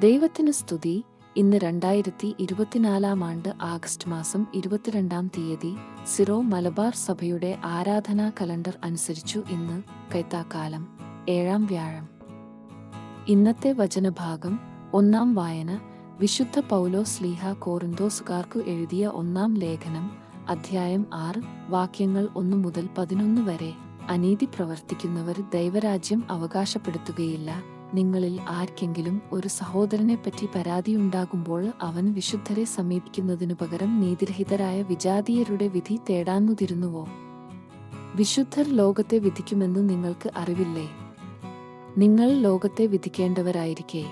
ദൈവത്തിന് സ്തുതി. ഇന്ന് രണ്ടായിരത്തി ഇരുപത്തിനാലാം ആണ്ട് ആഗസ്റ്റ് മാസം ഇരുപത്തിരണ്ടാം തീയതി സിറോ മലബാർ സഭയുടെ ആരാധനാ കലണ്ടർ അനുസരിച്ചു ഇന്ന് കൈത്താക്കാലം ഏഴാം വ്യാഴം. ഇന്നത്തെ വചനഭാഗം ഒന്നാം വായന വിശുദ്ധ പൗലോ സ്ലീഹ കോറിന്തോസുകാർക്കു എഴുതിയ ഒന്നാം ലേഖനം അധ്യായം ആറ് വാക്യങ്ങൾ ഒന്നു മുതൽ പതിനൊന്ന് വരെ. അനീതി പ്രവർത്തിക്കുന്നവർ ദൈവരാജ്യം അവകാശപ്പെടുത്തുകയില്ല. നിങ്ങളിൽ ആർക്കെങ്കിലും ഒരു സഹോദരനെപ്പറ്റി പരാതിയുണ്ടാകുമ്പോൾ അവൻ വിശുദ്ധരെ സമീപിക്കുന്നതിനു പകരം നീതിരഹിതരായ വിജാതീയരുടെ വിധി തേടാനുതിരുന്നുവോ? വിശുദ്ധർ ലോകത്തെ വിധിക്കുമെന്ന് നിങ്ങൾക്ക് അറിവില്ലേ? നിങ്ങൾ ലോകത്തെ വിധിക്കേണ്ടവരായിരിക്കേ.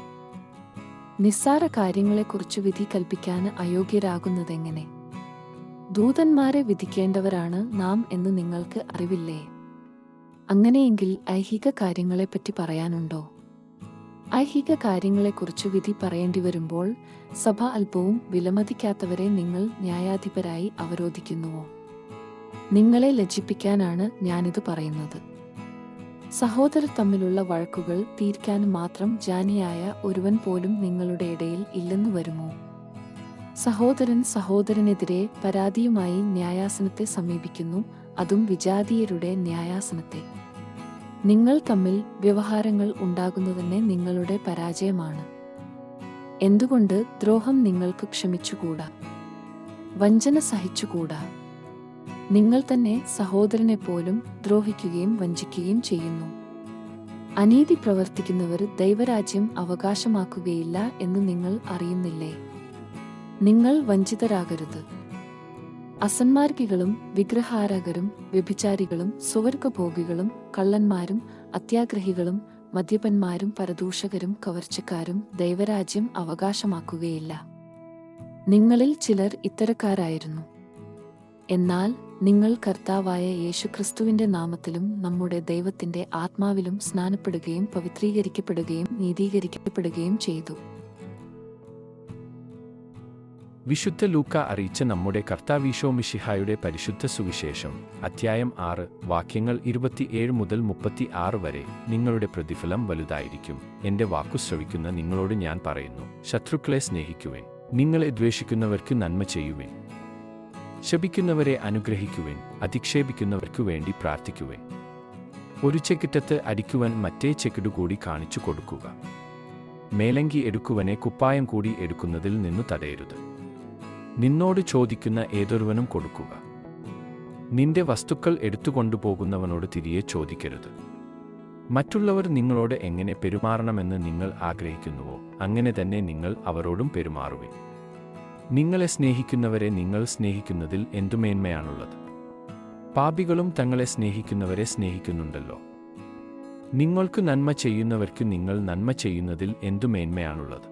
നിസ്സാര കാര്യങ്ങളെക്കുറിച്ച് വിധി കൽപ്പിക്കാൻ അയോഗ്യരാകുന്നതെങ്ങനെ? ദൂതന്മാരെ വിധിക്കേണ്ടവരാണ് നാം എന്ന് നിങ്ങൾക്ക് അറിവില്ലേ? അങ്ങനെയെങ്കിൽ ഐഹിക കാര്യങ്ങളെപ്പറ്റി പറയാനുണ്ടോ? ഐഹിക കാര്യങ്ങളെക്കുറിച്ച് വിധി പറയേണ്ടി വരുമ്പോൾ സഭ അല്പവും വിലമതിക്കാത്തവരെ നിങ്ങൾ ന്യായാധിപരായി അവരോധിക്കുന്നുവോ? നിങ്ങളെ ലജ്ജിപ്പിക്കാനാണ് ഞാനിത് പറയുന്നത്. സഹോദരർ തമ്മിലുള്ള വഴക്കുകൾ തീർക്കാൻ മാത്രം ജാനിയായ ഒരുവൻ പോലും നിങ്ങളുടെ ഇടയിൽ ഇല്ലെന്നു വരുമോ? സഹോദരൻ സഹോദരനെതിരെ പരാതിയുമായി ന്യായാസനത്തെ സമീപിക്കുന്നു അതും വിജാതീയരുടെ ന്യായാസനത്തെ. നിങ്ങൾ തമ്മിൽ വ്യവഹാരങ്ങൾ ഉണ്ടാകുന്നതന്നെ നിങ്ങളുടെ പരാജയമാണ്. എന്തുകൊണ്ട് ദ്രോഹം നിങ്ങൾക്ക് ക്ഷമിച്ചുകൂടാ? വഞ്ചന സഹിച്ചുകൂടാ? നിങ്ങൾ തന്നെ സഹോദരനെ പോലും ദ്രോഹിക്കുകയും വഞ്ചിക്കുകയും ചെയ്യുന്നു. അനീതി പ്രവർത്തിക്കുന്നവർ ദൈവരാജ്യം അവകാശമാക്കുകയില്ല എന്ന് നിങ്ങൾ അറിയുന്നില്ലേ? നിങ്ങൾ വഞ്ചിതരാകരുത്. അസന്മാർഗികളും വിഗ്രഹാരാകരും വ്യഭിചാരികളും സുവർഗഭോഗികളും കള്ളന്മാരും അത്യാഗ്രഹികളും മദ്യപന്മാരും പരദൂഷകരും കവർച്ചക്കാരും ദൈവരാജ്യം അവകാശമാക്കുകയില്ല. നിങ്ങളിൽ ചിലർ ഇത്തരക്കാരായിരുന്നു. എന്നാൽ നിങ്ങൾ കർത്താവായ യേശുക്രിസ്തുവിന്റെ നാമത്തിലും നമ്മുടെ ദൈവത്തിന്റെ ആത്മാവിലും സ്നാനപ്പെടുകയും പവിത്രീകരിക്കപ്പെടുകയും നീതീകരിക്കപ്പെടുകയും ചെയ്തു. വിശുദ്ധ ലൂക്ക അറിയിച്ച നമ്മുടെ കർത്താവീശോ മിഷിഹായുടെ പരിശുദ്ധ സുവിശേഷം അധ്യായം ആറ് വാക്യങ്ങൾ ഇരുപത്തിയേഴ് മുതൽ മുപ്പത്തി ആറ് വരെ നിങ്ങളുടെ പ്രതിഫലം വലുതായിരിക്കും. എന്റെ വാക്കു ശ്രവിക്കുന്ന നിങ്ങളോട് ഞാൻ പറയുന്നു ശത്രുക്കളെ സ്നേഹിക്കുവേൻ നിങ്ങളെ ദ്വേഷിക്കുന്നവർക്ക് നന്മ ചെയ്യുവേൻ. ശപിക്കുന്നവരെ അനുഗ്രഹിക്കുവേൻ അധിക്ഷേപിക്കുന്നവർക്കു വേണ്ടി പ്രാർത്ഥിക്കുവേൻ. ഒരു ചെക്കിട്ടത്ത് അടിക്കുവാൻ മറ്റേ ചെക്കിടുകൂടി കാണിച്ചു കൊടുക്കുക. മേലങ്കി എടുക്കുവനെ കുപ്പായം കൂടി എടുക്കുന്നതിൽ നിന്നു തടയരുത്. നിന്നോട് ചോദിക്കുന്ന ഏതൊരുവനും കൊടുക്കുക. നിന്റെ വസ്തുക്കൾ എടുത്തുകൊണ്ടുപോകുന്നവനോട് തിരികെ ചോദിക്കരുത്. മറ്റുള്ളവർ നിങ്ങളോട് എങ്ങനെ പെരുമാറണമെന്ന് നിങ്ങൾ ആഗ്രഹിക്കുന്നുവോ അങ്ങനെ തന്നെ നിങ്ങൾ അവരോടും പെരുമാറുവേ നിങ്ങളെ സ്നേഹിക്കുന്നവരെ നിങ്ങൾ സ്നേഹിക്കുന്നതിൽ എന്തുമേന്മയാണുള്ളത് പാപികളും തങ്ങളെ സ്നേഹിക്കുന്നവരെ സ്നേഹിക്കുന്നുണ്ടല്ലോ. നിങ്ങൾക്ക് നന്മ ചെയ്യുന്നവർക്ക് നിങ്ങൾ നന്മ ചെയ്യുന്നതിൽ എന്തുമേന്മയാണുള്ളത്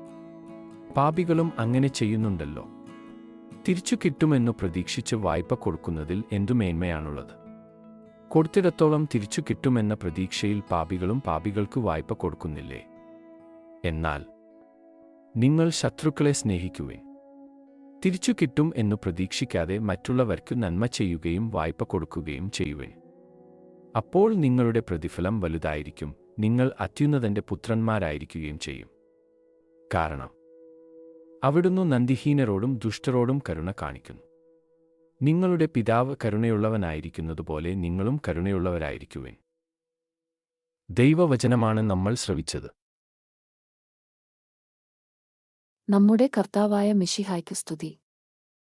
പാപികളും അങ്ങനെ ചെയ്യുന്നുണ്ടല്ലോ. തിരിച്ചു കിട്ടുമെന്നു പ്രതീക്ഷിച്ച് വായ്പ കൊടുക്കുന്നതിൽ എന്തു മേന്മയാണുള്ളത്? കൊടുത്തിടത്തോളം തിരിച്ചു കിട്ടുമെന്ന പ്രതീക്ഷയിൽ പാപികളും പാപികൾക്ക് വായ്പ കൊടുക്കുന്നില്ലേ? എന്നാൽ നിങ്ങൾ ശത്രുക്കളെ സ്നേഹിക്കുവേൻ. തിരിച്ചു കിട്ടും എന്നു പ്രതീക്ഷിക്കാതെ മറ്റുള്ളവർക്ക് നന്മ ചെയ്യുകയും വായ്പ കൊടുക്കുകയും ചെയ്യുവേ അപ്പോൾ നിങ്ങളുടെ പ്രതിഫലം വലുതായിരിക്കും. നിങ്ങൾ അത്യുന്നതന്റെ പുത്രന്മാരായിരിക്കുകയും ചെയ്യും. കാരണം അവിടുന്ന് നന്ദിഹീനരോടും ദുഷ്ടരോടും കരുണ കാണിക്കുന്നു. നിങ്ങളുടെ പിതാവ് കരുണയുള്ളവനായിരിക്കുന്നതുപോലെ നിങ്ങളും കരുണയുള്ളവരായിരിക്കുവിൻ. ദൈവവചനമാണ് നമ്മൾ ശ്രവിച്ചത്. നമ്മുടെ കർത്താവായ മിഷിഹായ്ക്ക് സ്തുതി.